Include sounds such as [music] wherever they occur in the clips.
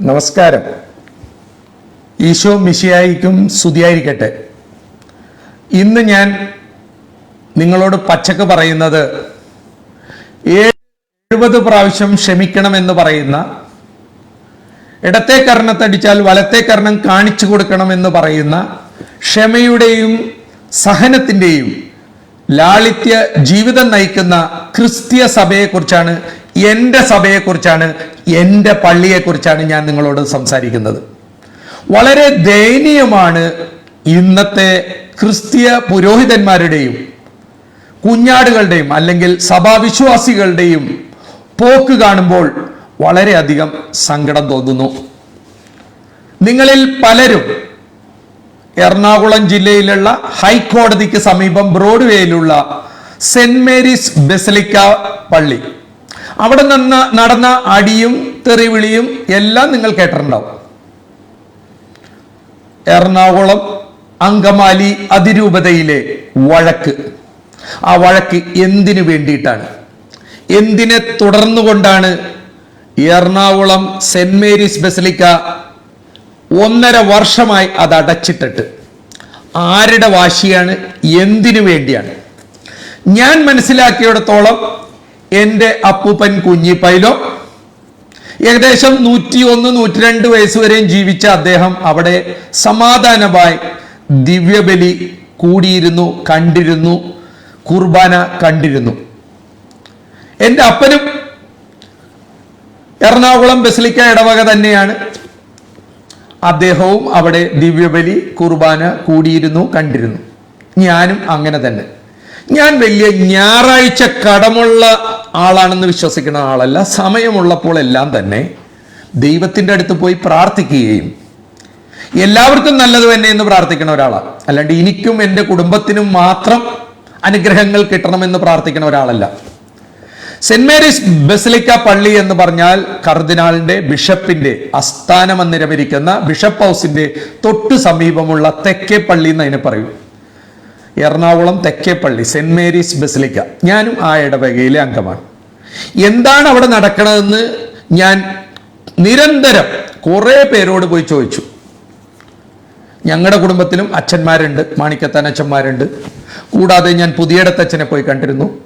നമസ്കാരം. ഈശോ മിശിയായിക്കും സ്തുതിയായിരിക്കട്ടെ. ഇന്ന് ഞാൻ നിങ്ങളോട് പച്ചക്ക് പറയുന്നത് എഴുപത് പ്രാവശ്യം ക്ഷമിക്കണം എന്ന് പറയുന്ന ഇടത്തെ കർണത്തടിച്ചാൽ വലത്തെ കർണം കാണിച്ചു കൊടുക്കണം എന്ന് പറയുന്ന ക്ഷമയുടെയും സഹനത്തിന്റെയും ലാളിത്യ ജീവിതം നയിക്കുന്ന ക്രിസ്തീയ സഭയെക്കുറിച്ചാണ് എന്റെ സഭയെക്കുറിച്ചാണ് എന്റെ പള്ളിയെക്കുറിച്ചാണ് ഞാൻ നിങ്ങളോട് സംസാരിക്കുന്നത്. വളരെ ദയനീയമാണ് ഇന്നത്തെ ക്രിസ്തീയ പുരോഹിതന്മാരുടെയും കുഞ്ഞാടുകളുടെയും അല്ലെങ്കിൽ സഭാവിശ്വാസികളുടെയും പോക്ക് കാണുമ്പോൾ വളരെയധികം സങ്കടം തോന്നുന്നു. നിങ്ങളിൽ പലരും എറണാകുളം ജില്ലയിലുള്ള ഹൈക്കോടതിക്ക് സമീപം ബ്രോഡ്വേയിലുള്ള സെന്റ് മേരീസ് ബെസലിക്ക പള്ളി അവിടെ നിന്ന് നടന്ന അടിയും തെറിവിളിയും എല്ലാം നിങ്ങൾ കേട്ടിട്ടുണ്ടാവും. എറണാകുളം അങ്കമാലി അതിരൂപതയിലെ വഴക്ക്. ആ വഴക്ക് എന്തിനു വേണ്ടിയിട്ടാണ്? എന്തിനെ തുടർന്നുകൊണ്ടാണ് എറണാകുളം സെന്റ് മേരീസ് ബസലിക്ക ഒന്നര വർഷമായി അത് അടച്ചിട്ടിട്ട്? ആരുടെ വാശിയാണ്? എന്തിനു വേണ്ടിയാണ്? ഞാൻ മനസ്സിലാക്കിയിടത്തോളം എന്റെ അപ്പൂപ്പൻ കുഞ്ഞിപ്പൈലോ ഏകദേശം നൂറ്റി ഒന്ന് നൂറ്റി രണ്ട് വയസ്സ് വരെയും ജീവിച്ച അദ്ദേഹം അവിടെ സമാധാനമായി ദിവ്യബലി കൂടിയിരുന്നു കണ്ടിരുന്നു കുർബാന കണ്ടിരുന്നു. എന്റെ അപ്പനും എറണാകുളം ബസിലിക്ക ഇടവക തന്നെയാണ്. അദ്ദേഹവും അവിടെ ദിവ്യബലി കുർബാന കൂടിയിരുന്നു കണ്ടിരുന്നു. ഞാനും അങ്ങനെ തന്നെ. ഞാൻ വലിയ ഞായറാഴ്ച കടമുള്ള ആളാണെന്ന് വിശ്വസിക്കുന്ന ആളല്ല. സമയമുള്ളപ്പോൾ എല്ലാം തന്നെ ദൈവത്തിന്റെ അടുത്ത് പോയി പ്രാർത്ഥിക്കുകയും എല്ലാവർക്കും നല്ലത് തന്നെ എന്ന് പ്രാർത്ഥിക്കുന്ന ഒരാളാണ് അല്ലാണ്ട് എനിക്കും എന്റെ കുടുംബത്തിനും മാത്രം അനുഗ്രഹങ്ങൾ കിട്ടണമെന്ന് പ്രാർത്ഥിക്കുന്ന ഒരാളല്ല. സെന്റ് മേരീസ് ബസിലിക്ക പള്ളി എന്ന് പറഞ്ഞാൽ കർദിനാളിന്റെ ബിഷപ്പിന്റെ അസ്ഥാനമെന്നിരമിരിക്കുന്ന ബിഷപ്പ് ഹൗസിന്റെ തൊട്ടു സമീപമുള്ള തെക്കേ പള്ളി എന്ന് അതിനെ പറയും. എറണാകുളം തെക്കേപ്പള്ളി സെന്റ് മേരീസ് ബസിലിക്ക. ഞാനും ആ ഇടവകയിലെ അംഗമാണ്. എന്താണ് അവിടെ നടക്കണതെന്ന് ഞാൻ നിരന്തരം കുറേ പേരോട് പോയി ചോദിച്ചു. ഞങ്ങളുടെ കുടുംബത്തിലും അച്ഛന്മാരുണ്ട് മാണിക്കത്താൻ അച്ഛന്മാരുണ്ട്. കൂടാതെ ഞാൻ പുതിയടത്തച്ഛനെ പോയി കണ്ടിരുന്നു.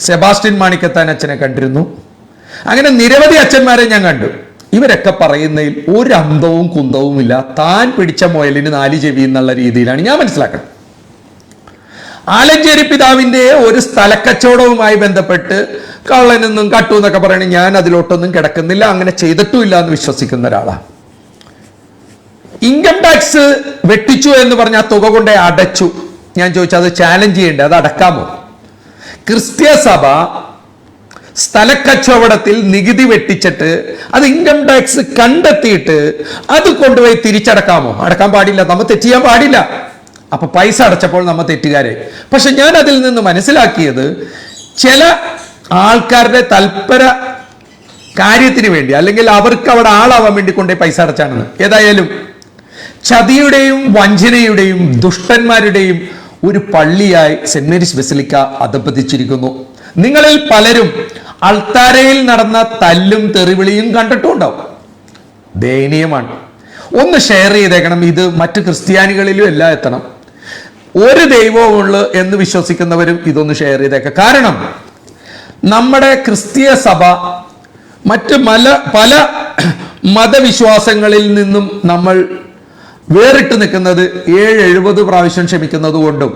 സെബാസ്റ്റ്യൻ മാണിക്കത്താൻ അച്ഛനെ കണ്ടിരുന്നു. അങ്ങനെ നിരവധി അച്ഛന്മാരെ ഞാൻ കണ്ടു. ഇവരൊക്കെ പറയുന്നതിൽ ഒരു അന്തവും കുന്തവുമില്ല. താൻ പിടിച്ച മുയലിന് നാല് ചെവി എന്നുള്ള രീതിയിലാണ് ഞാൻ മനസ്സിലാക്കുന്നത് ആലഞ്ചേരി പിതാവിന്റെ ഒരു സ്ഥലക്കച്ചവടവുമായി ബന്ധപ്പെട്ട് കള്ളനെന്നും കട്ടു എന്നൊക്കെ പറയണ ഞാൻ അതിലോട്ടൊന്നും കിടക്കുന്നില്ല അങ്ങനെ ചെയ്തിട്ടുമില്ല എന്ന് വിശ്വസിക്കുന്ന ഒരാളാണ് ഇൻകം ടാക്സ് വെട്ടിച്ചു എന്ന് പറഞ്ഞ തുക കൊണ്ടേ അടച്ചു. ഞാൻ ചോദിച്ചത് അത് ചാലഞ്ച് ചെയ്യണ്ടേ? അത് അടക്കാമോ? ക്രിസ്ത്യ സഭ സ്ഥലക്കച്ചവടത്തിൽ നികുതി വെട്ടിച്ചിട്ട് അത് ഇൻകം ടാക്സ് കണ്ടെത്തിയിട്ട് അത് കൊണ്ടുപോയി തിരിച്ചടക്കാമോ? അടക്കാൻ പാടില്ല. നമ്മൾ തെറ്റ് ചെയ്യാൻ പാടില്ല. അപ്പൊ പൈസ അടച്ചപ്പോൾ നമ്മ തെറ്റുകാരെ. പക്ഷെ ഞാൻ അതിൽ നിന്ന് മനസ്സിലാക്കിയത് ചില ആൾക്കാരുടെ തൽപര കാര്യത്തിന് വേണ്ടി അല്ലെങ്കിൽ അവർക്ക് അവിടെ ആളാവാൻ വേണ്ടി കൊണ്ടേ പൈസ അടച്ചാണെന്ന്. ഏതായാലും ചതിയുടെയും വഞ്ചനയുടെയും ദുഷ്ടന്മാരുടെയും ഒരു പള്ളിയായി സെന്റ് മേരീസ് ബസിലിക്ക അധപ്പതിച്ചിരിക്കുന്നു. നിങ്ങളിൽ പലരും അൾത്താരയിൽ നടന്ന തല്ലും തെറിവിളിയും കണ്ടിട്ടുണ്ടാവും. ദയനീയമാണ്. ഒന്ന് ഷെയർ ചെയ്തേക്കണം. ഇത് മറ്റു ക്രിസ്ത്യാനികളിലും എല്ലാം എത്തണം. ഒരു ദൈവമുള്ളു എന്ന് വിശ്വസിക്കുന്നവരും ഇതൊന്ന് ഷെയർ ചെയ്തേക്കാം. കാരണം നമ്മുടെ ക്രിസ്തീയ സഭ മറ്റ് മല പല [clears throat] മതവിശ്വാസങ്ങളിൽ നിന്നും നമ്മൾ വേറിട്ട് നിൽക്കുന്നത് ഏഴ് എഴുപത് പ്രാവശ്യം ക്ഷമിക്കുന്നത് കൊണ്ടും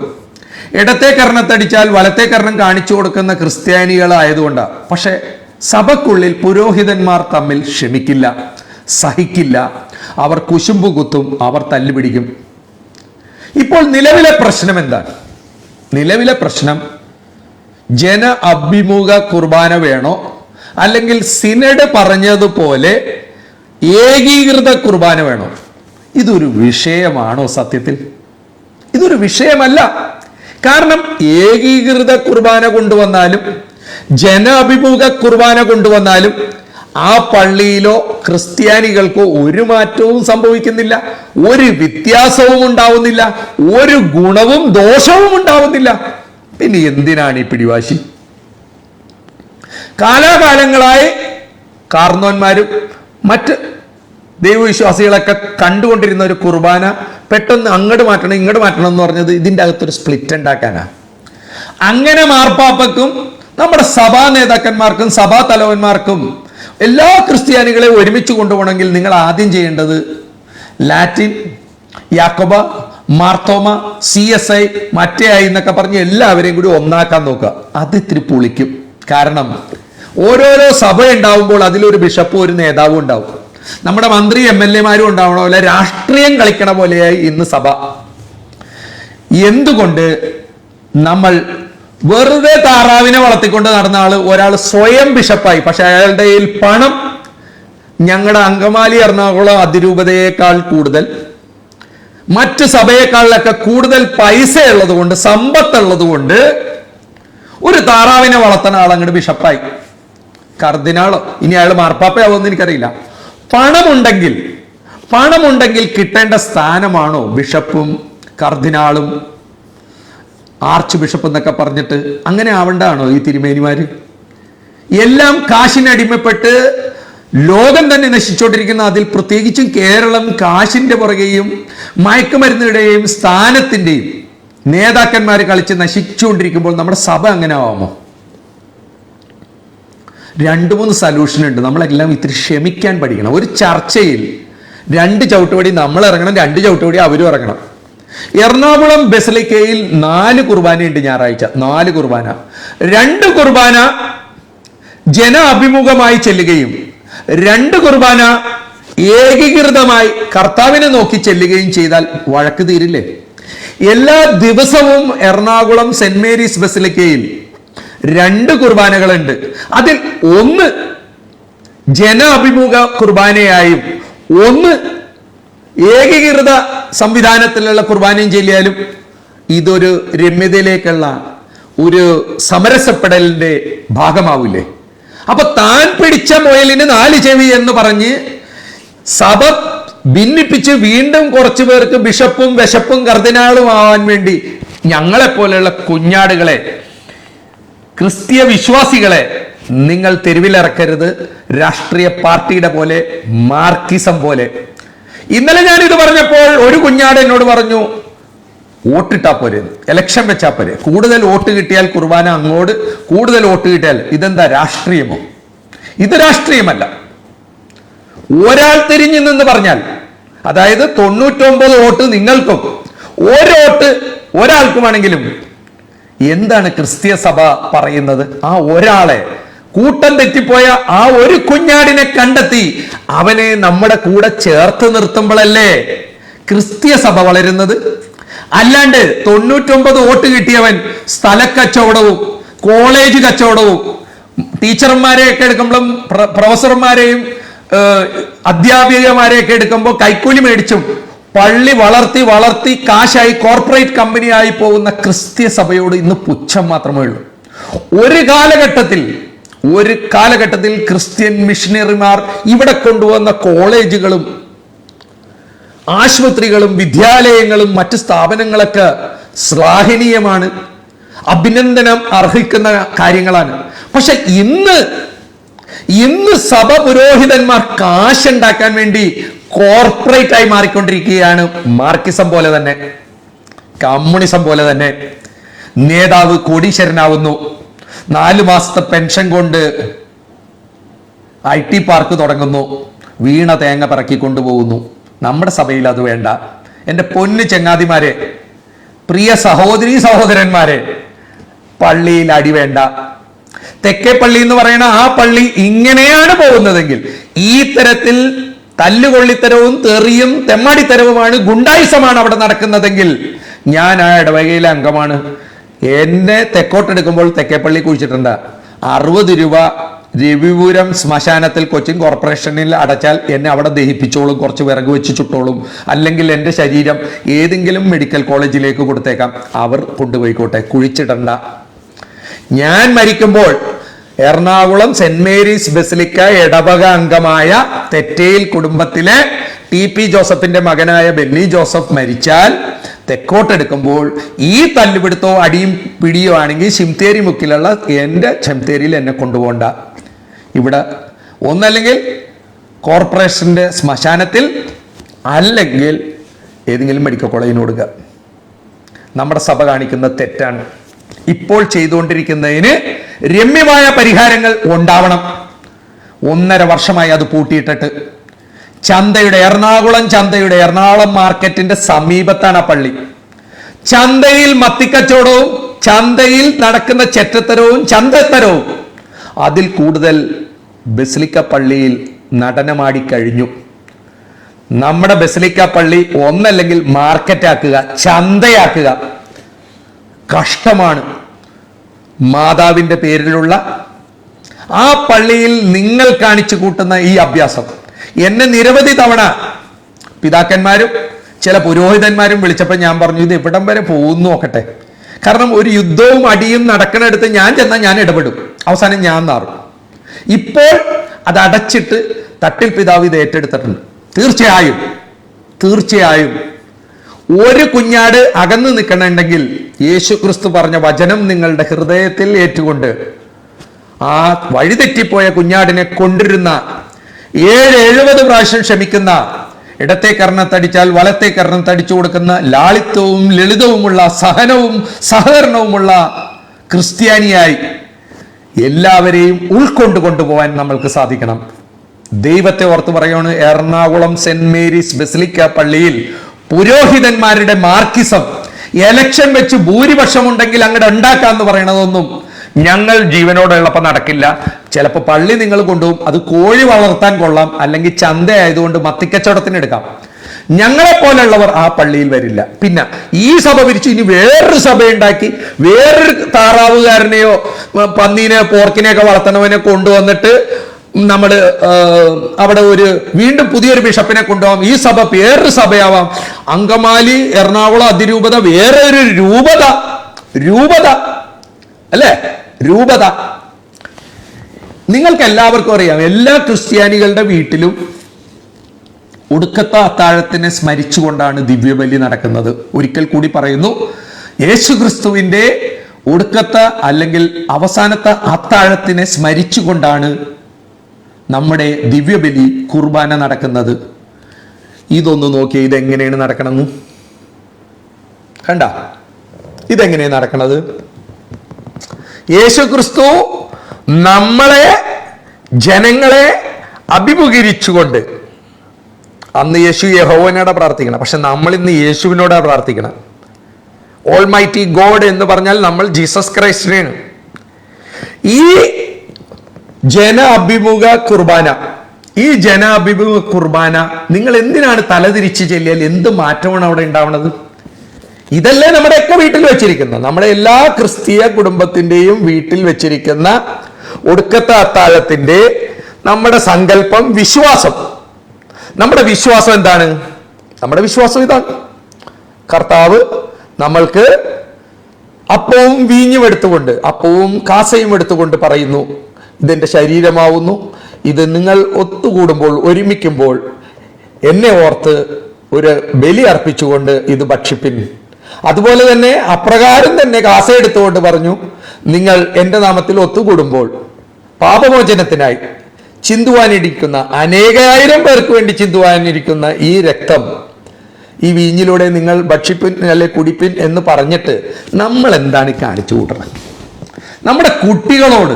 ഇടത്തെ കർണത്തടിച്ചാൽ വലത്തെ കർണം കാണിച്ചു കൊടുക്കുന്ന ക്രിസ്ത്യാനികളായതുകൊണ്ടാണ് പക്ഷേ സഭക്കുള്ളിൽ പുരോഹിതന്മാർ തമ്മിൽ ക്ഷമിക്കില്ല സഹിക്കില്ല. അവർ കുശുമ്പ് കുത്തും അവർ തല്ലുപിടിക്കും. ഇപ്പോൾ നിലവിലെ പ്രശ്നം എന്താണ്? നിലവിലെ പ്രശ്നം ജന അഭിമുഖ കുർബാന വേണോ? അല്ലെങ്കിൽ സിനഡ് പറഞ്ഞതുപോലെ ഏകീകൃത കുർബാന വേണോ? ഇതൊരു വിഷയമാണോ സത്യത്തിൽ? ഇതൊരു വിഷയമല്ല. കാരണം ഏകീകൃത കുർബാന കൊണ്ടുവന്നാലും ജന അഭിമുഖ കുർബാന കൊണ്ടുവന്നാലും ആ പള്ളിയിലോ ക്രിസ്ത്യാനികൾക്കോ ഒരു മാറ്റവും സംഭവിക്കുന്നില്ല ഒരു വ്യത്യാസവും ഉണ്ടാവുന്നില്ല ഒരു ഗുണവും ദോഷവും ഉണ്ടാവുന്നില്ല. പിന്നെ എന്തിനാണ് ഈ പിടിവാശി? കാലാകാലങ്ങളായി കാർന്നോന്മാരും മറ്റ് ദൈവവിശ്വാസികളൊക്കെ കണ്ടുകൊണ്ടിരുന്ന ഒരു കുർബാന പെട്ടെന്ന് അങ്ങോട്ട് മാറ്റണം ഇങ്ങോട്ട് മാറ്റണം എന്ന് പറഞ്ഞത് ഇതിന്റെ അകത്തൊരു സ്പ്ലിറ്റ് ഉണ്ടാക്കാനാ. അങ്ങനെ മാർപ്പാപ്പക്കും നമ്മുടെ സഭാ നേതാക്കന്മാർക്കും സഭാ തലവന്മാർക്കും എല്ലാ ക്രിസ്ത്യാനികളെ ഒരുമിച്ച് കൊണ്ടുപോകണമെങ്കിൽ നിങ്ങൾ ആദ്യം ചെയ്യേണ്ടത് Latin Yakoba Marthoma C S I മറ്റേ ഐ എന്നൊക്കെ പറഞ്ഞ് എല്ലാവരെയും കൂടി ഒന്നാക്കാൻ നോക്കുക. അത് ഇത്തിരി പുളിക്കും. കാരണം ഓരോരോ സഭ ഉണ്ടാവുമ്പോൾ അതിലൊരു ബിഷപ്പും ഒരു നേതാവും ഉണ്ടാവും. നമ്മുടെ മന്ത്രി എം എൽ എമാരും ഉണ്ടാവണ പോലെ രാഷ്ട്രീയം കളിക്കണ പോലെയായി ഇന്ന് സഭ. എന്തുകൊണ്ട് നമ്മൾ വെറുതെ താറാവിനെ വളർത്തിക്കൊണ്ട് നടന്ന ആൾ ഒരാൾ സ്വയം ബിഷപ്പായി. പക്ഷെ അയാളുടെ കയ്യിൽ പണം. ഞങ്ങളുടെ അങ്കമാലി എറണാകുളം അതിരൂപതയേക്കാൾ കൂടുതൽ. മറ്റ് സഭയെക്കാളിലൊക്കെ കൂടുതൽ പൈസ ഉള്ളത് കൊണ്ട് സമ്പത്തുള്ളത് കൊണ്ട് ഒരു താറാവിനെ വളർത്തുന്ന ആൾ അങ്ങോട്ട് ബിഷപ്പായി. കർദിനാളോ? ഇനി അയാൾ മാർപ്പാപ്പയാവുമെന്ന് എനിക്കറിയില്ല. പണമുണ്ടെങ്കിൽ പണമുണ്ടെങ്കിൽ കിട്ടേണ്ട സ്ഥാനമാണോ ബിഷപ്പും കർദിനാളും? ആർച്ച് ബിഷപ്പ് എന്നൊക്കെ പറഞ്ഞിട്ട് അങ്ങനെ ആവണ്ടാണോ ഈ തിരുമേനിമാര്? എല്ലാം കാശിനടിമപ്പെട്ട് ലോകം തന്നെ നശിച്ചുകൊണ്ടിരിക്കുന്ന അതിൽ പ്രത്യേകിച്ചും കേരളം കാശിന്റെ പുറകെയും മയക്കുമരുന്നുകളുടെയും സ്ഥാനത്തിന്റെയും നേതാക്കന്മാർ കളിച്ച് നശിച്ചുകൊണ്ടിരിക്കുമ്പോൾ നമ്മുടെ സഭ അങ്ങനെ ആവാമോ? രണ്ട് മൂന്ന് സൊല്യൂഷൻ ഉണ്ട്. നമ്മളെല്ലാം ഇത്തിരി ക്ഷമിക്കാൻ പഠിക്കണം. ഒരു ചർച്ചയിൽ രണ്ട് ചവിട്ടുപടി നമ്മൾ ഇറങ്ങണം രണ്ട് ചവിട്ടുപടി അവരും ഇറങ്ങണം. എറണാകുളം ബസലിക്കയിൽ നാല് കുർബാനയുണ്ട് ഞായറാഴ്ച. നാല് കുർബാന. രണ്ട് കുർബാന ജന അഭിമുഖമായി ചെല്ലുകയും രണ്ട് കുർബാന ഏകീകൃതമായി കർത്താവിനെ നോക്കി ചെല്ലുകയും ചെയ്താൽ വഴക്ക് തീരില്ലേ? എല്ലാ ദിവസവും എറണാകുളം സെന്റ് മേരീസ് ബസലിക്കയിൽ രണ്ട് കുർബാനകളുണ്ട്. അതിൽ ഒന്ന് ജന അഭിമുഖ കുർബാനയായും ഒന്ന് ഏകീകൃത സംവിധാനത്തിലുള്ള കുർബാനയും ചൊല്ലിയാലും ഇതൊരു രമ്യതയിലേക്കുള്ള ഒരു സമരസപ്പെടലിന്റെ ഭാഗമാവില്ലേ അപ്പൊ താൻ പിടിച്ച മുയലിന് നാല് ചെവി എന്ന് പറഞ്ഞ് സഭ ഭിന്നിപ്പിച്ച് വീണ്ടും കുറച്ചു പേർക്ക് ബിഷപ്പും വിശപ്പും കർദിനാളും ആവാൻ വേണ്ടി ഞങ്ങളെ പോലെയുള്ള കുഞ്ഞാടുകളെ ക്രിസ്തീയ വിശ്വാസികളെ നിങ്ങൾ തെരുവിലിറക്കരുത്. രാഷ്ട്രീയ പാർട്ടിയുടെ പോലെ മാർക്കിസം പോലെ. ഇന്നലെ ഞാൻ ഇത് പറഞ്ഞപ്പോൾ ഒരു കുഞ്ഞാട് എന്നോട് പറഞ്ഞു വോട്ടിട്ടാ പോരെ ഇലക്ഷൻ വെച്ചാ പോരെ. കൂടുതൽ വോട്ട് കിട്ടിയാൽ കുർബാന അങ്ങോട്ട് കൂടുതൽ വോട്ട് കിട്ടിയാൽ ഇതെന്താ രാഷ്ട്രീയമോ? ഇത് രാഷ്ട്രീയമല്ല. ഒരാൾ തിരിഞ്ഞു നിന്ന് പറഞ്ഞാൽ അതായത് തൊണ്ണൂറ്റൊമ്പത് വോട്ട് നിങ്ങൾക്കും ഒരു വോട്ട് ഒരാൾക്കുമാണെങ്കിലും എന്താണ് ക്രിസ്തീയ സഭ പറയുന്നത്? ആ ഒരാളെ കൂട്ടം തെറ്റിപ്പോയ ആ ഒരു കുഞ്ഞാടിനെ കണ്ടെത്തി അവനെ നമ്മുടെ കൂടെ ചേർത്ത് നിർത്തുമ്പോഴല്ലേ ക്രിസ്തീയ സഭ വളരുന്നത്? അല്ലാണ്ട് തൊണ്ണൂറ്റൊമ്പത് വോട്ട് കിട്ടിയവൻ സ്ഥലക്കച്ചവടവും കോളേജ് കച്ചവടവും ടീച്ചർമാരെയൊക്കെ എടുക്കുമ്പോഴും പ്രൊഫസർമാരെയും അധ്യാപികമാരെയൊക്കെ എടുക്കുമ്പോൾ കൈക്കൂലി മേടിച്ചും പള്ളി വളർത്തി വളർത്തി കാശായി കോർപ്പറേറ്റ് കമ്പനിയായി പോകുന്ന ക്രിസ്ത്യ സഭയോട് ഇന്ന് പുച്ഛം മാത്രമേ ഉള്ളൂ. ഒരു കാലഘട്ടത്തിൽ ഒരു കാലഘട്ടത്തിൽ ക്രിസ്ത്യൻ മിഷനറിമാർ ഇവിടെ കൊണ്ടുവന്ന കോളേജുകളും ആശുപത്രികളും വിദ്യാലയങ്ങളും മറ്റ് സ്ഥാപനങ്ങളൊക്കെ ശ്ലാഘനീയമാണ് അഭിനന്ദനം അർഹിക്കുന്ന കാര്യങ്ങളാണ്. പക്ഷെ ഇന്ന് ഇന്ന് സഭ പുരോഹിതന്മാർ കാശുണ്ടാക്കാൻ വേണ്ടി കോർപ്പറേറ്റ് ആയി മാറിക്കൊണ്ടിരിക്കുകയാണ്. മാർക്കിസം പോലെ തന്നെ കമ്മ്യൂണിസം പോലെ തന്നെ. നേതാവ് കോടീശ്വരനാവുന്നു. നാല് മാസത്തെ പെൻഷൻ കൊണ്ട് ഐ ടി പാർക്ക് തുടങ്ങുന്നു. വീണ തേങ്ങ പറക്കി കൊണ്ടുപോകുന്നു. നമ്മുടെ സഭയിൽ അത് വേണ്ട. എന്റെ പൊന്ന് ചെങ്ങാതിമാരെ പ്രിയ സഹോദരി സഹോദരന്മാരെ പള്ളിയിൽ അടി വേണ്ട. തെക്കേ പള്ളി എന്ന് പറയുന്ന ആ പള്ളി ഇങ്ങനെയാണ് പോകുന്നതെങ്കിൽ ഈ തരത്തിൽ തല്ലുകൊള്ളിത്തരവും തെറിയും തെമ്മാടിത്തരവുമാണ് ഗുണ്ടായിസമാണ് അവിടെ നടക്കുന്നതെങ്കിൽ ഞാൻ ആ ഇടവകയിലെ അംഗമാണ്. എന്നെ തെക്കോട്ടെടുക്കുമ്പോൾ തെക്കേപ്പള്ളി കുഴിച്ചിട്ടുണ്ട്. അറുപത് രൂപ രവിപുരം ശ്മശാനത്തിൽ കൊച്ചിൻ കോർപ്പറേഷനിൽ അടച്ചാൽ എന്നെ അവിടെ ദഹിപ്പിച്ചോളും കുറച്ച് വിറക് വെച്ച് ചുട്ടോളും. അല്ലെങ്കിൽ എന്റെ ശരീരം ഏതെങ്കിലും മെഡിക്കൽ കോളേജിലേക്ക് കൊടുത്തേക്കാം. അവർ കൊണ്ടുപോയിക്കോട്ടെ കുഴിച്ചിടണ്ട. ഞാൻ മരിക്കുമ്പോൾ എറണാകുളം സെന്റ് മേരീസ് ബസിലിക്ക ഇടവക അംഗമായ തെറ്റയിൽ കുടുംബത്തിലെ ടി പി ജോസഫിന്റെ മകനായ ബെന്നി ജോസഫ് മരിച്ചാൽ തെക്കോട്ടെടുക്കുമ്പോൾ ഈ തല്ലുപിടുത്തോ അടിയും പിടിയോ ആണെങ്കിൽ ശിംതേരി മുക്കിലുള്ള എന്റെ ചെംതേരിയിൽ എന്നെ കൊണ്ടുപോകണ്ട. ഇവിടെ ഒന്നല്ലെങ്കിൽ കോർപ്പറേഷന്റെ ശ്മശാനത്തിൽ അല്ലെങ്കിൽ ഏതെങ്കിലും മെഡിക്കൽ കോളേജിന് കൊടുക്കുക നമ്മുടെ സഭ കാണിക്കുന്ന തെറ്റാണ്. ഇപ്പോൾ ചെയ്തുകൊണ്ടിരിക്കുന്നതിന് രമ്യമായ പരിഹാരങ്ങൾ ഉണ്ടാവണം. ഒന്നര വർഷമായി അത് പൂട്ടിയിട്ടിട്ട് ചന്തയുടെ എറണാകുളം ചന്തയുടെ എറണാകുളം മാർക്കറ്റിന്റെ സമീപത്താണ് ആ പള്ളി. ചന്തയിൽ മത്തിക്കച്ചവടവും ചന്തയിൽ നടക്കുന്ന ചെറ്റത്തരവും ചന്തത്തരവും. അതിൽ കൂടുതൽ ബസിലിക്ക പള്ളിയിൽ നടനമാടി കഴിഞ്ഞു. നമ്മുടെ ബസിലിക്ക പള്ളി ഒന്നല്ലെങ്കിൽ മാർക്കറ്റാക്കുക ചന്തയാക്കുക കഷ്ടമാണ്. മാതാവിന്റെ പേരിലുള്ള ആ പള്ളിയിൽ നിങ്ങൾ കാണിച്ചു കൂട്ടുന്ന ഈ അഭ്യാസം. എന്നെ നിരവധി തവണ പിതാക്കന്മാരും ചില പുരോഹിതന്മാരും വിളിച്ചപ്പോൾ ഞാൻ പറഞ്ഞു ഇത് ഇവിടം വരെ പോകുന്നു നോക്കട്ടെ. കാരണം ഒരു യുദ്ധവും അടിയും നടക്കണടുത്ത് ഞാൻ ചെന്നാൽ ഞാൻ ഇടപെടും. അവസാനം ഞാൻ നാറും. ഇപ്പോൾ അത് അടച്ചിട്ട് തട്ടിൽ പിതാവ് ഇത് ഏറ്റെടുത്തിട്ടുണ്ട്. തീർച്ചയായും തീർച്ചയായും ഒരു കുഞ്ഞാട് അകന്നു നിൽക്കണമെങ്കിൽ യേശു ക്രിസ്തു പറഞ്ഞ വചനം നിങ്ങളുടെ ഹൃദയത്തിൽ ഏറ്റുകൊണ്ട് ആ വഴിതെറ്റിപ്പോയ കുഞ്ഞാടിനെ കൊണ്ടിരുന്ന ഏഴ് എഴുപത് പ്രാവശ്യം ക്ഷമിക്കുന്ന ഇടത്തെ കർണത്തടിച്ചാൽ വലത്തെ കർണത്തടിച്ചു കൊടുക്കുന്ന ലാളിത്യവും ലളിതവുമുള്ള സഹനവും സഹകരണവുമുള്ള ക്രിസ്ത്യാനിയായി എല്ലാവരെയും ഉൾക്കൊണ്ട് കൊണ്ടുപോകാൻ നമ്മൾക്ക് സാധിക്കണം. ദൈവത്തെ ഓർത്ത് പറയുകയാണ് എറണാകുളം സെന്റ് മേരീസ് ബസിലിക്ക പള്ളിയിൽ പുരോഹിതന്മാരുടെ മാർക്കിസം എലക്ഷൻ വെച്ച് ഭൂരിപക്ഷം ഉണ്ടെങ്കിൽ അങ്ങോട്ട് ഉണ്ടാക്കാന്ന് പറയണതൊന്നും ഞങ്ങൾ ജീവനോടുള്ളപ്പോൾ നടക്കില്ല. ചിലപ്പോൾ പള്ളി നിങ്ങൾ കൊണ്ടുപോകും അത് കോഴി വളർത്താൻ കൊള്ളാം അല്ലെങ്കിൽ ചന്ത ആയതുകൊണ്ട് മത്തിക്കച്ചവടത്തിന് എടുക്കാം. ഞങ്ങളെ പോലെയുള്ളവർ ആ പള്ളിയിൽ വരില്ല. പിന്നെ ഈ സഭ പിരിച്ചു ഇനി വേറൊരു സഭ ഉണ്ടാക്കി വേറൊരു താറാവുകാരനെയോ പന്നീനെ പോർക്കിനെയൊക്കെ വളർത്തണവനെ കൊണ്ടുവന്നിട്ട് നമ്മൾ അവിടെ ഒരു വീണ്ടും പുതിയൊരു ബിഷപ്പിനെ കൊണ്ടുപോകാം. ഈ സഭ വേറൊരു സഭയാവാം. അങ്കമാലി എറണാകുളം അതിരൂപത വേറെ ഒരു രൂപത. രൂപത. അല്ലേ? രൂപത. നിങ്ങൾക്ക് എല്ലാവർക്കും അറിയാം എല്ലാ ക്രിസ്ത്യാനികളുടെ വീട്ടിലും ഒടുക്കത്തെ അത്താഴത്തിനെ സ്മരിച്ചുകൊണ്ടാണ് ദിവ്യബലി നടക്കുന്നത്. ഒരിക്കൽ കൂടി പറയുന്നു യേശു ക്രിസ്തുവിന്റെ ഒടുക്കത്തെ അല്ലെങ്കിൽ അവസാനത്തെ അത്താഴത്തിനെ സ്മരിച്ചുകൊണ്ടാണ് നമ്മുടെ ദിവ്യബലി കുർബാന നടക്കുന്നത്. ഇതൊന്ന് നോക്കി ഇതെങ്ങനെയാണ് നടക്കണമെന്ന് കണ്ട ഇതെങ്ങനെയാണ് നടക്കണത്? യേശു ക്രിസ്തു നമ്മളെ ജനങ്ങളെ അഭിമുഖീകരിച്ചുകൊണ്ട് അന്ന് യേശു യഹോവനോടെ പ്രാർത്ഥിക്കണം. പക്ഷെ നമ്മൾ ഇന്ന് യേശുവിനോട് പ്രാർത്ഥിക്കണം. ഓൾ മൈറ്റി ഗോഡ് എന്ന് പറഞ്ഞാൽ നമ്മൾ ജീസസ് ക്രൈസ്റ്റിനെയാണ്. ഈ ജന അഭിമുഖ കുർബാന ഈ ജന അഭിമുഖ കുർബാന നിങ്ങൾ എന്തിനാണ് തലതിരിച്ച് ചെല്ലിയാൽ എന്ത് മാറ്റമാണ് അവിടെ ഉണ്ടാവുന്നത് ഇതല്ലേ നമ്മുടെയൊക്കെ വീട്ടിൽ വെച്ചിരിക്കുന്നത്. നമ്മുടെ എല്ലാ ക്രിസ്തീയ കുടുംബത്തിന്റെയും വീട്ടിൽ വെച്ചിരിക്കുന്ന ഒടുക്കത്തെ അത്താഴത്തിന്റെ നമ്മുടെ സങ്കല്പം വിശ്വാസം. നമ്മുടെ വിശ്വാസം എന്താണ്? നമ്മുടെ വിശ്വാസം ഇതാണ്. കർത്താവ് നമ്മൾക്ക് അപ്പവും വീഞ്ഞും എടുത്തുകൊണ്ട് അപ്പവും കാസയും എടുത്തുകൊണ്ട് പറയുന്നു ഇതെന്റെ ശരീരമാവുന്നു. ഇത് നിങ്ങൾ ഒത്തുകൂടുമ്പോൾ ഒരുമിക്കുമ്പോൾ എന്നെ ഓർത്ത് ഒരു ബലി അർപ്പിച്ചുകൊണ്ട് ഇത് ഭക്ഷിപ്പിൻ. അതുപോലെ തന്നെ അപ്രകാരം തന്നെ കാസ എടുത്തുകൊണ്ട് പറഞ്ഞു നിങ്ങൾ എന്റെ നാമത്തിൽ ഒത്തുകൂടുമ്പോൾ പാപമോചനത്തിനായി ചിന്തുവാനിരിക്കുന്ന അനേകായിരം പേർക്ക് വേണ്ടി ചിന്തുവാനിരിക്കുന്ന ഈ രക്തം ഈ വീഞ്ഞിലൂടെ നിങ്ങൾ ഭക്ഷിപ്പിൻ അല്ലെ കുടിപ്പിൻ എന്ന് പറഞ്ഞിട്ട് നമ്മൾ എന്താണ് കാണിച്ചു കൂട്ടണം നമ്മുടെ കുട്ടികളോട്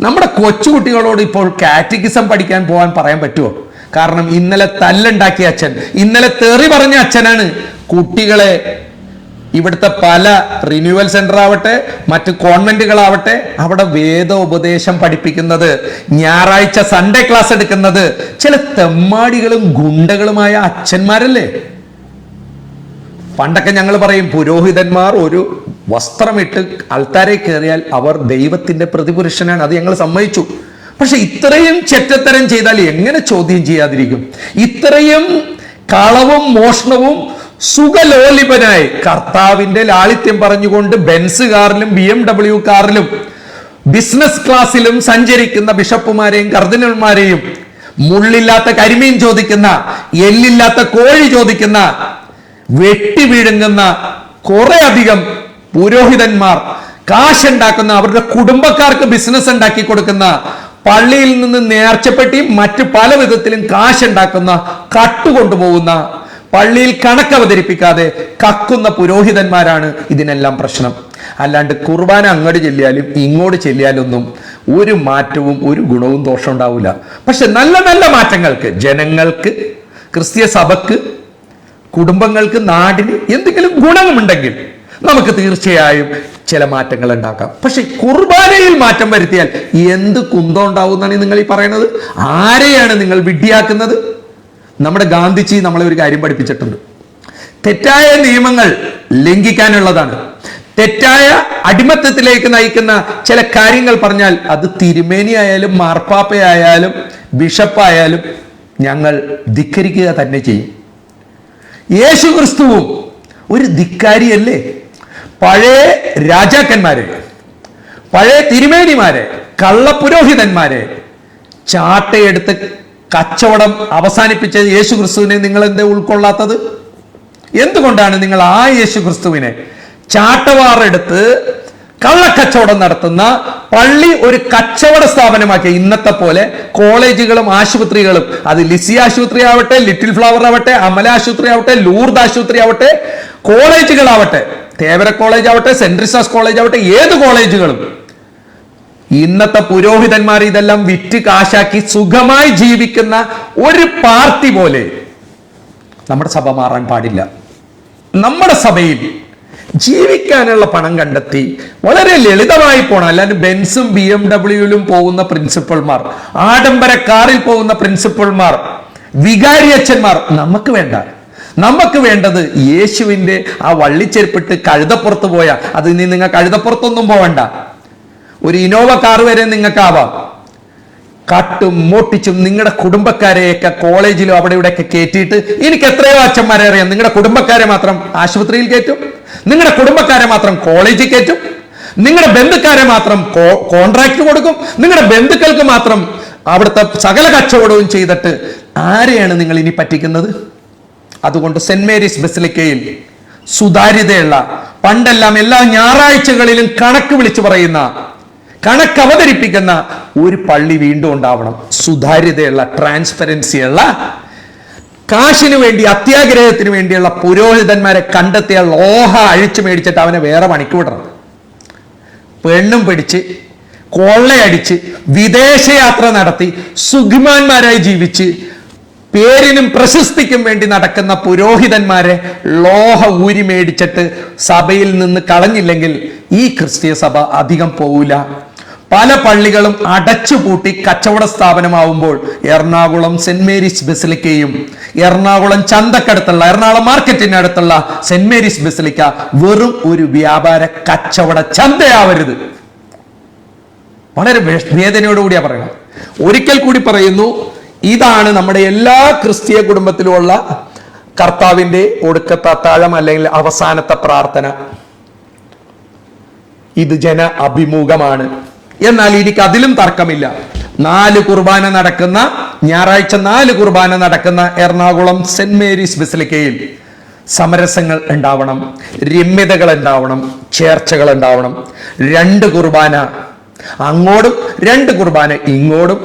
നമ്മുടെ കൊച്ചുകുട്ടികളോട് ഇപ്പോൾ കാറ്റഗിസം പഠിക്കാൻ പോകാൻ പറയാൻ പറ്റുമോ കാരണം ഇന്നലെ തല്ലുണ്ടാക്കിയ അച്ഛൻ ഇന്നലെ തെറി പറഞ്ഞ അച്ഛനാണ് കുട്ടികളെ ഇവിടുത്തെ പല റിന്യൂവൽ സെന്റർ ആവട്ടെ മറ്റ് കോൺവെന്റുകളാവട്ടെ അവിടെ വേദ ഉപദേശം പഠിപ്പിക്കുന്നത് ഞായറാഴ്ച സൺഡേ ക്ലാസ് എടുക്കുന്നത് ചില തെമ്മാടികളും ഗുണ്ടകളുമായ അച്ഛന്മാരല്ലേ? പണ്ടൊക്കെ ഞങ്ങൾ പറയും പുരോഹിതന്മാർ ഒരു വസ്ത്രമിട്ട് അൾത്താരെ കയറിയാൽ അവർ ദൈവത്തിന്റെ പ്രതിപുരുഷനാണ്. അത് ഞങ്ങൾ സമ്മതിച്ചു. പക്ഷെ ഇത്രയും ചെറ്റത്തരം ചെയ്താൽ എങ്ങനെ ചോദ്യം ചെയ്യാതിരിക്കും? ഇത്രയും കളവും മോഷണവും സുഖലോലിപനായി. കർത്താവിന്റെ ലാളിത്യം പറഞ്ഞുകൊണ്ട് ബെൻസ് കാറിലും ബി എം ഡബ്ല്യു കാറിലും ബിസിനസ് ക്ലാസ്സിലും സഞ്ചരിക്കുന്ന ബിഷപ്പുമാരെയും കർദിനന്മാരെയും മുള്ളില്ലാത്ത കരിമീൻ ചോദിക്കുന്ന എല്ലില്ലാത്ത കോഴി ചോദിക്കുന്ന വെട്ടി വീഴുങ്ങുന്ന കുറെ അധികം പുരോഹിതന്മാർ കാശുണ്ടാക്കുന്ന അവരുടെ കുടുംബക്കാർക്ക് ബിസിനസ് ഉണ്ടാക്കി കൊടുക്കുന്ന പള്ളിയിൽ നിന്ന് നേർച്ചപ്പെട്ടി മറ്റു പല വിധത്തിലും കാശുണ്ടാക്കുന്ന കട്ടുകൊണ്ടുപോകുന്ന പള്ളിയിൽ കണക്ക് അവതരിപ്പിക്കാതെ കക്കുന്ന പുരോഹിതന്മാരാണ് ഇതിനെല്ലാം പ്രശ്നം. അല്ലാണ്ട് കുർബാന അങ്ങോട്ട് ചെല്ലിയാലും ഇങ്ങോട്ട് ചെല്ലിയാലൊന്നും ഒരു മാറ്റവും ഒരു ഗുണവും ദോഷം ഉണ്ടാവില്ല പക്ഷെ നല്ല നല്ല മാറ്റങ്ങൾക്ക് ജനങ്ങൾക്ക് ക്രിസ്തീയ സഭക്ക് കുടുംബങ്ങൾക്ക് നാടിന് എന്തെങ്കിലും ഗുണമുണ്ടെങ്കിൽ നമുക്ക് തീർച്ചയായും ചില മാറ്റങ്ങൾ ഉണ്ടാക്കാം. പക്ഷെ കുർബാനയിൽ മാറ്റം വരുത്തിയാൽ എന്ത് കുന്തം ഉണ്ടാവും എന്നാണ് നിങ്ങൾ ഈ പറയുന്നത്? ആരെയാണ് നിങ്ങൾ വിഡ്ഢിയാക്കുന്നത്? നമ്മുടെ ഗാന്ധിജി നമ്മളെ ഒരു കാര്യം പഠിപ്പിച്ചിട്ടുണ്ട്. തെറ്റായ നിയമങ്ങൾ ലംഘിക്കാനുള്ളതാണ്. തെറ്റായ അടിമത്തത്തിലേക്ക് നയിക്കുന്ന ചില കാര്യങ്ങൾ പറഞ്ഞാൽ അത് തിരുമേനിയായാലും മാർപ്പാപ്പയായാലും ബിഷപ്പായാലും ഞങ്ങൾ ധിക്കരിക്കുക തന്നെ ചെയ്യും. യേശു ക്രിസ്തുവും ഒരു ധിക്കാരിയല്ലേ? പഴയ രാജാക്കന്മാരെ പഴയ തിരുമേനിമാരെ കള്ളപുരോഹിതന്മാരെ ചാട്ടയെടുത്ത് കച്ചവടം അവസാനിപ്പിച്ച യേശു ക്രിസ്തുവിനെ നിങ്ങൾ എന്തേ ഉൾക്കൊള്ളാത്തത്? എന്തുകൊണ്ടാണ് നിങ്ങൾ ആ യേശു ക്രിസ്തുവിനെ ചാട്ടവാറെടുത്ത് കള്ളക്കച്ചവടം നടത്തുന്ന പള്ളി ഒരു കച്ചവട സ്ഥാപനമാക്കിയ ഇന്നത്തെ പോലെ കോളേജുകളും ആശുപത്രികളും അത് ലിസി ആശുപത്രി ആവട്ടെ ലിറ്റിൽ ഫ്ലവർ ആവട്ടെ അമല ആശുപത്രി ആവട്ടെ ലൂർദ് ആശുപത്രി ആവട്ടെ കോളേജുകളാവട്ടെ തേവര കോളേജ് ആവട്ടെ സെന്റ് റിസാസ് കോളേജ് ആവട്ടെ ഏത് കോളേജുകളും ഇന്നത്തെ പുരോഹിതന്മാർ ഇതെല്ലാം വിറ്റ് കാശാക്കി സുഖമായി ജീവിക്കുന്ന ഒരു പാർട്ടി പോലെ നമ്മുടെ സഭ മാറാൻ പാടില്ല. നമ്മുടെ സഭയിൽ ജീവിക്കാനുള്ള പണം കണ്ടെത്തി വളരെ ലളിതമായി പോണം. അല്ലാതെ ബെൻസും ബി എം ഡബ്ല്യൂയിലും പോകുന്ന പ്രിൻസിപ്പൾമാർ ആഡംബര കാറിൽ പോകുന്ന പ്രിൻസിപ്പൾമാർ വികാരിയച്ഛന്മാർ നമുക്ക് വേണ്ട. നമുക്ക് വേണ്ടത് യേശുവിന്റെ ആ വള്ളിച്ചെരുപ്പിട്ട് കഴുതപ്പുറത്ത് പോയ. അത് ഇനി നിങ്ങൾ കഴുതപ്പുറത്തൊന്നും പോവണ്ട. ഒരു ഇനോവ കാർ വരെ നിങ്ങൾക്കാവാം. കട്ടും മോട്ടിച്ചും നിങ്ങളുടെ കുടുംബക്കാരെയൊക്കെ കോളേജിലും അവിടെ ഇവിടെയൊക്കെ കയറ്റിയിട്ട് എനിക്ക് എത്രയോ അച്ഛന്മാരെ അറിയാം. നിങ്ങളുടെ കുടുംബക്കാരെ മാത്രം ആശുപത്രിയിൽ കയറ്റും നിങ്ങളുടെ കുടുംബക്കാരെ മാത്രം കോളേജിൽ കയറ്റും നിങ്ങളുടെ ബന്ധുക്കാരെ മാത്രം കോൺട്രാക്ട് കൊടുക്കും. നിങ്ങളുടെ ബന്ധുക്കൾക്ക് മാത്രം അവിടുത്തെ സകല കച്ചവടവും ചെയ്തിട്ട് ആരെയാണ് നിങ്ങൾ ഇനി പറ്റിക്കുന്നത്? അതുകൊണ്ട് സെന്റ് മേരീസ് ബസിലിക്കയിൽ സുതാര്യതയുള്ള പണ്ടെല്ലാം എല്ലാ ഞായറാഴ്ചകളിലും കണക്ക് വിളിച്ചു പറയുന്ന കണക്ക് അവതരിപ്പിക്കുന്ന ഒരു പള്ളി വീണ്ടും ഉണ്ടാവണം. സുതാര്യതയുള്ള ട്രാൻസ്പെറൻസിയുള്ള കാശിന് വേണ്ടി അത്യാഗ്രഹത്തിന് വേണ്ടിയുള്ള പുരോഹിതന്മാരെ കണ്ടെത്തിയ ലോഹ അഴിച്ചു മേടിച്ചിട്ട് അവനെ വേറെ പണിക്ക് വിടണം. പെണ്ണും പിടിച്ച് കൊള്ളയടിച്ച് വിദേശയാത്ര നടത്തി സുഖിമാന്മാരായി ജീവിച്ച് പേരിനും പ്രശസ്തിക്കും വേണ്ടി നടക്കുന്ന പുരോഹിതന്മാരെ ലോഹ ഊരി മേടിച്ചിട്ട് സഭയിൽ നിന്ന് കളഞ്ഞില്ലെങ്കിൽ ഈ ക്രിസ്തീയ സഭ അധികം പോവില്ല പല പള്ളികളും അടച്ചുപൂട്ടി കച്ചവട സ്ഥാപനമാവുമ്പോൾ എറണാകുളം സെന്റ് മേരീസ് ബസിലിക്കയും എറണാകുളം ചന്തക്കടുത്തുള്ള എറണാകുളം മാർക്കറ്റിനടുത്തുള്ള സെന്റ് മേരീസ് ബസിലിക്ക വെറും ഒരു വ്യാപാര കച്ചവട ചന്തയാവരുത്. വളരെ വേദനയോടുകൂടിയാ പറയണം ഒരിക്കൽ കൂടി പറയുന്നു ഇതാണ് നമ്മുടെ എല്ലാ ക്രിസ്തീയ കുടുംബത്തിലുമുള്ള കർത്താവിന്റെ ഒടുക്കത്തെ അത്താഴം അല്ലെങ്കിൽ അവസാനത്തെ പ്രാർത്ഥന. ഇത് ജന അഭിമുഖമാണ്. എന്നാൽ എനിക്ക് അതിലും തർക്കമില്ല. നാല് കുർബാന നടക്കുന്ന ഞായറാഴ്ച നാല് കുർബാന നടക്കുന്ന എറണാകുളം സെന്റ് മേരീസ് ബസിലിക്കയിൽ സമരസങ്ങൾ ഉണ്ടാവണം രമ്യതകൾ ഉണ്ടാവണം ചേർച്ചകൾ ഉണ്ടാവണം. രണ്ട് കുർബാന അങ്ങോട്ടും രണ്ട് കുർബാന ഇങ്ങോട്ടും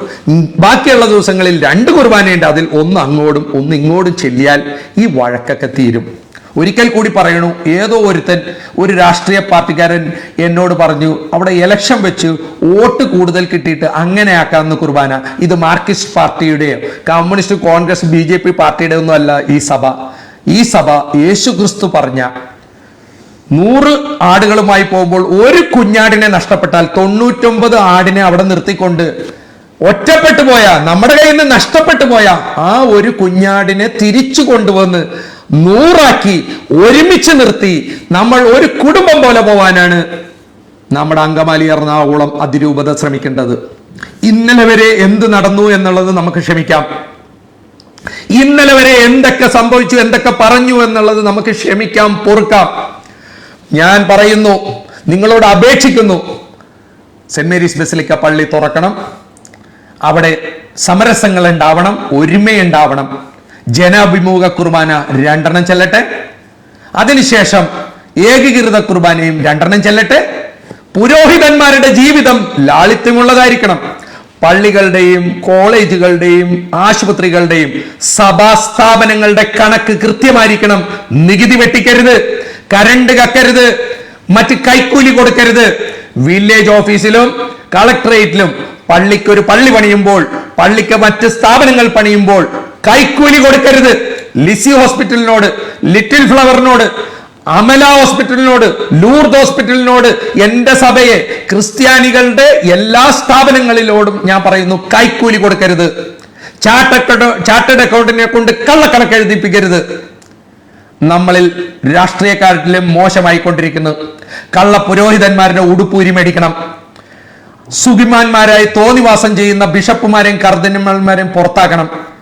ബാക്കിയുള്ള ദിവസങ്ങളിൽ രണ്ട് കുർബാനയുണ്ട്. അതിൽ ഒന്ന് അങ്ങോട്ടും ഒന്ന് ഇങ്ങോട്ടും ചെല്ലിയാൽ ഈ വഴക്കൊക്കെ തീരും. ഒരിക്കൽ കൂടി പറയണു ഏതോ ഒരുത്തൻ ഒരു രാഷ്ട്രീയ പാർട്ടിക്കാരൻ എന്നോട് പറഞ്ഞു അവിടെ ഇലക്ഷൻ വെച്ച് വോട്ട് കൂടുതൽ കിട്ടിയിട്ട് അങ്ങനെ ആക്കാമെന്ന് കുർബാന. ഇത് Marxist പാർട്ടിയുടെയോ communist Congress B J P പാർട്ടിയുടെ അല്ല ഈ സഭ. ഈ സഭ യേശു ക്രിസ്തു പറഞ്ഞ നൂറ് ആടുകളുമായി പോകുമ്പോൾ ഒരു കുഞ്ഞാടിനെ നഷ്ടപ്പെട്ടാൽ തൊണ്ണൂറ്റൊമ്പത് ആടിനെ അവിടെ നിർത്തിക്കൊണ്ട് ഒറ്റപ്പെട്ടു പോയാ നമ്മുടെ കയ്യിൽ നിന്ന് നഷ്ടപ്പെട്ടു പോയാ ആ ഒരു കുഞ്ഞാടിനെ തിരിച്ചു കൊണ്ടുവന്ന് നൂറാക്കി ഒരുമിച്ച് നിർത്തി നമ്മൾ ഒരു കുടുംബം പോലെ പോവാനാണ് നമ്മുടെ അങ്കമാലി എറണാകുളം അതിരൂപത ശ്രമിക്കേണ്ടത്. ഇന്നലെ വരെ എന്ത് നടന്നു എന്നുള്ളത് നമുക്ക് ക്ഷമിക്കാം. ഇന്നലെ വരെ എന്തൊക്കെ സംഭവിച്ചു എന്തൊക്കെ പറഞ്ഞു എന്നുള്ളത് നമുക്ക് ക്ഷമിക്കാം പൊറുക്കാം. ഞാൻ പറയുന്നു നിങ്ങളോട് അപേക്ഷിക്കുന്നു. സെന്റ് മേരീസ് ബസിലിക്ക പള്ളി തുറക്കണം. അവിടെ സമരസങ്ങൾ ഉണ്ടാവണം ഒരുമയുണ്ടാവണം. ജനാഭിമുഖ കുർബാന രണ്ടെണ്ണം ചെല്ലട്ടെ. അതിനുശേഷം ഏകീകൃത കുർബാനയും രണ്ടെണ്ണം ചെല്ലട്ടെ. പുരോഹിതന്മാരുടെ ജീവിതം ലാളിത്യമുള്ളതായിരിക്കണം. പള്ളികളുടെയും കോളേജുകളുടെയും ആശുപത്രികളുടെയും സഭാസ്ഥാപനങ്ങളുടെ കണക്ക് കൃത്യമായിരിക്കണം. നികുതി വെട്ടിക്കരുത്. കരണ്ട് കക്കരുത്. മറ്റ് കൈക്കൂലി കൊടുക്കരുത്. വില്ലേജ് ഓഫീസിലും കളക്ടറേറ്റിലും പള്ളിക്ക് ഒരു പള്ളി പണിയുമ്പോൾ പള്ളിക്ക് മറ്റ് സ്ഥാപനങ്ങൾ പണിയുമ്പോൾ കൈക്കൂലി കൊടുക്കരുത്. ലിസി ഹോസ്പിറ്റലിനോട് ലിറ്റിൽ ഫ്ലവറിനോട് അമല ഹോസ്പിറ്റലിനോട് ലൂർദ് ഹോസ്പിറ്റലിനോട് എന്റെ സഭയെ ക്രിസ്ത്യാനികളുടെ എല്ലാ സ്ഥാപനങ്ങളിലോടും ഞാൻ പറയുന്നു കൈക്കൂലി കൊടുക്കരുത്. ചാർട്ടഡ് ചാർട്ടേഡ് അക്കൗണ്ടിനെ കൊണ്ട് കള്ളക്കണക്ക് എഴുതിപ്പിക്കരുത്. നമ്മളിൽ രാഷ്ട്രീയക്കാരിലെ മോശമായിക്കൊണ്ടിരിക്കുന്നു. കള്ള പുരോഹിതന്മാരുടെ ഉടുപ്പൂരി മേടിക്കണം. സുഖിമാന്മാരായി തോന്നിവാസം ചെയ്യുന്ന ബിഷപ്പുമാരെയും കർദിനന്മാരെയും പുറത്താക്കണം.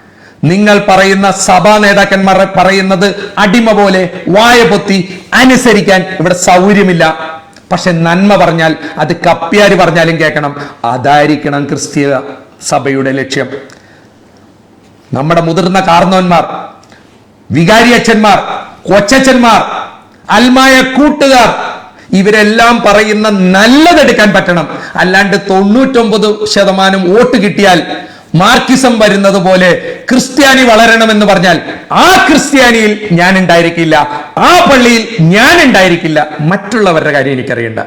നിങ്ങൾ പറയുന്ന സഭാ നേതാക്കന്മാർ പറയുന്നത് അടിമ പോലെ വായ പൊത്തി അനുസരിക്കാൻ ഇവിടെ സൗകര്യമില്ല. പക്ഷെ നന്മ പറഞ്ഞാൽ അത് കപ്പ്യാര് പറഞ്ഞാലും കേൾക്കണം. അതായിരിക്കണം ക്രിസ്തീയ സഭയുടെ ലക്ഷ്യം. നമ്മുടെ മുതിർന്ന കാർന്നവന്മാർ വികാരിയച്ഛന്മാർ കൊച്ചച്ഛന്മാർ അൽമായ കൂട്ടുകാർ ഇവരെല്ലാം പറയുന്ന നല്ലതെടുക്കാൻ പറ്റണം. അല്ലാണ്ട് തൊണ്ണൂറ്റൊമ്പത് ശതമാനം വോട്ട് കിട്ടിയാൽ മാർക്കിസം വരുന്നത് പോലെ ക്രിസ്ത്യാനി വളരണമെന്ന് പറഞ്ഞാൽ ആ ക്രിസ്ത്യാനിയിൽ ഞാൻ ഉണ്ടായിരിക്കില്ല ആ പള്ളിയിൽ ഞാൻ ഉണ്ടായിരിക്കില്ല. മറ്റുള്ളവരുടെ കാര്യം എനിക്കറിയണ്ട.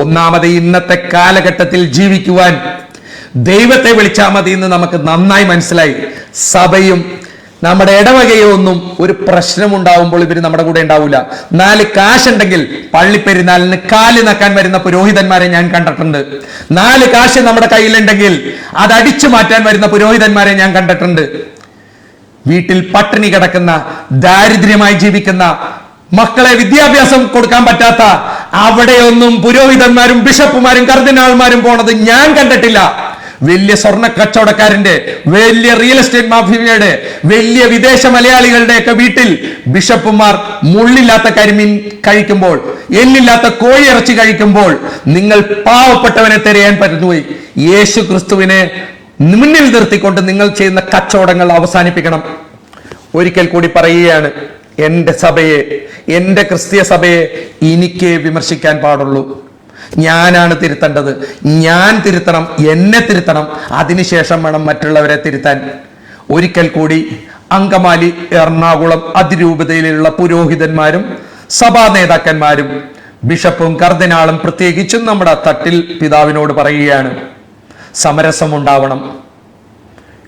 ഒന്നാമത് ഇന്നത്തെ കാലഘട്ടത്തിൽ ജീവിക്കുവാൻ ദൈവത്തെ വിളിച്ചാൽ മതി എന്ന് നമുക്ക് നന്നായി മനസ്സിലായി. സഭയും നമ്മുടെ ഇടവകയൊന്നും ഒരു പ്രശ്നം ഉണ്ടാവുമ്പോൾ ഇവർ നമ്മുടെ കൂടെ ഉണ്ടാവില്ല നാല് കാശുണ്ടെങ്കിൽ പള്ളിപ്പെരുന്നാളിന് കാൽ നക്കാൻ വരുന്ന പുരോഹിതന്മാരെ ഞാൻ കണ്ടിട്ടുണ്ട്. നാല് കാശ് നമ്മുടെ കയ്യിലുണ്ടെങ്കിൽ അത് അടിച്ചു മാറ്റാൻ വരുന്ന പുരോഹിതന്മാരെ ഞാൻ കണ്ടിട്ടുണ്ട്. വീട്ടിൽ പട്ടിണി കിടക്കുന്ന ദാരിദ്ര്യമായി ജീവിക്കുന്ന മക്കളെ വിദ്യാഭ്യാസം കൊടുക്കാൻ പറ്റാത്ത അവിടെയൊന്നും പുരോഹിതന്മാരും ബിഷപ്പുമാരും കർദിനാൾമാരും പോണത് ഞാൻ കണ്ടിട്ടില്ല. വലിയ സ്വർണ കച്ചവടക്കാരന്റെ വലിയ റിയൽ എസ്റ്റേറ്റ് മാഫിയയുടെ വലിയ വിദേശ മലയാളികളുടെ ഒക്കെ വീട്ടിൽ ബിഷപ്പുമാർ മുള്ളില്ലാത്ത കരിമീൻ കഴിക്കുമ്പോൾ എല്ലില്ലാത്ത കോഴി ഇറച്ചി കഴിക്കുമ്പോൾ നിങ്ങൾ പാവപ്പെട്ടവനെ തിരയാൻ പറ്റുന്നുപോയി. യേശു ക്രിസ്തുവിനെ മുന്നിൽ നിർത്തിക്കൊണ്ട് നിങ്ങൾ ചെയ്യുന്ന കച്ചവടങ്ങൾ അവസാനിപ്പിക്കണം. ഒരിക്കൽ കൂടി പറയുകയാണ് എന്റെ സഭയെ എന്റെ ക്രിസ്തീയ സഭയെ എനിക്ക് വിമർശിക്കാൻ പാടുള്ളൂ. ഞാനാണ് തിരുത്തേണ്ടത്. ഞാൻ തിരുത്തണം എന്നെ തിരുത്തണം. അതിനുശേഷം വേണം മറ്റുള്ളവരെ തിരുത്താൻ. ഒരിക്കൽ കൂടി അങ്കമാലി എറണാകുളം അതിരൂപതയിലുള്ള പുരോഹിതന്മാരും സഭാ നേതാക്കന്മാരും ബിഷപ്പും കർദിനാളും പ്രത്യേകിച്ചും നമ്മുടെ തട്ടിൽ പിതാവിനോട് പറയുകയാണ് സമരസം ഉണ്ടാവണം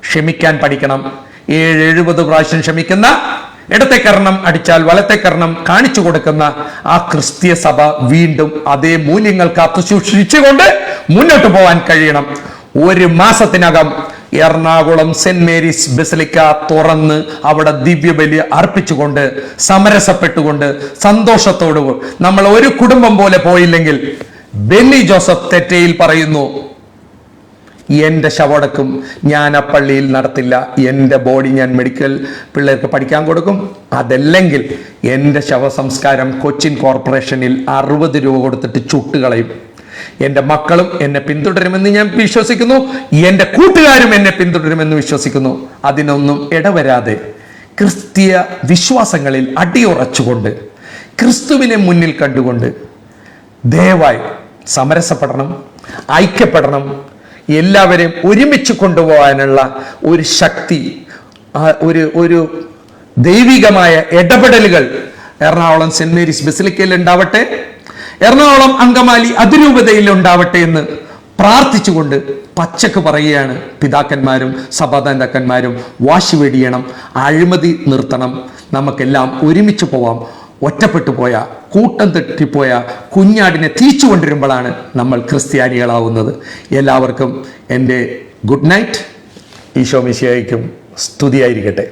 ക്ഷമിക്കാൻ പഠിക്കണം. ഏഴ് എഴുപത് പ്രാവശ്യം ക്ഷമിക്കുന്ന ഇടത്തെ കർണം അടിച്ചാൽ വലത്തെ കർണം കാണിച്ചു കൊടുക്കുന്ന ആ ക്രിസ്തീയ സഭ വീണ്ടും അതേ മൂല്യങ്ങൾ കാത്തു സൂക്ഷിച്ചുകൊണ്ട് മുന്നോട്ട് പോകാൻ കഴിയണം. ഒരു മാസത്തിനകം എറണാകുളം സെന്റ് മേരീസ് ബസിലിക്ക തുറന്ന് അവിടെ ദിവ്യബലി അർപ്പിച്ചുകൊണ്ട് സമരസപ്പെട്ടുകൊണ്ട് സന്തോഷത്തോടു നമ്മൾ ഒരു കുടുംബം പോലെ പോയില്ലെങ്കിൽ ബെന്നി ജോസഫ് തെറ്റയിൽ പറയുന്നു എന്റെ ശവടക്കും ഞാൻ ആ പള്ളിയിൽ നടത്തില്ല. എന്റെ ബോഡി ഞാൻ മെഡിക്കൽ പിള്ളേർക്ക് പഠിക്കാൻ കൊടുക്കും. അതല്ലെങ്കിൽ എന്റെ ശവസംസ്കാരം കൊച്ചിൻ കോർപ്പറേഷനിൽ അറുപത് രൂപ കൊടുത്തിട്ട് ചുട്ടുകളയും. എന്റെ മക്കളും എന്നെ പിന്തുടരുമെന്ന് ഞാൻ വിശ്വസിക്കുന്നു. എന്റെ കൂട്ടുകാരും എന്നെ പിന്തുടരുമെന്ന് വിശ്വസിക്കുന്നു. അതിനൊന്നും ഇടവരാതെ ക്രിസ്തീയ വിശ്വാസങ്ങളിൽ അടിയുറച്ചുകൊണ്ട് ക്രിസ്തുവിനെ മുന്നിൽ കണ്ടുകൊണ്ട് ദയവായി സമരസപ്പെടണം ഐക്യപ്പെടണം എല്ലാവരെയും ഒരുമിച്ച് കൊണ്ടുപോകാനുള്ള ഒരു ശക്തി ഒരു ഒരു ദൈവികമായ ഇടപെടലുകൾ എറണാകുളം സെന്റ് മേരീസ് ബസിലിക്കയിൽ ഉണ്ടാവട്ടെ എറണാകുളം അങ്കമാലി അതിരൂപതയിൽ ഉണ്ടാവട്ടെ എന്ന് പ്രാർത്ഥിച്ചുകൊണ്ട് പച്ചക്ക് പറയുകയാണ് പിതാക്കന്മാരും സഭാതാന്താക്കന്മാരും വാശി വെടിയണം അഴിമതി നിർത്തണം. നമുക്കെല്ലാം ഒരുമിച്ച് പോവാം. ഒറ്റപ്പെട്ടു പോയ കൂട്ടം തെറ്റിപ്പോയ കുഞ്ഞാടിനെ തിരിച്ചു കൊണ്ടുവരുമ്പോഴാണ് നമ്മൾ ക്രിസ്ത്യാനികളാവുന്നത്. എല്ലാവർക്കും എന്റെ ഗുഡ് നൈറ്റ്. ഈശോ മിശിയായിക്കും സ്തുതിയായിരിക്കട്ടെ.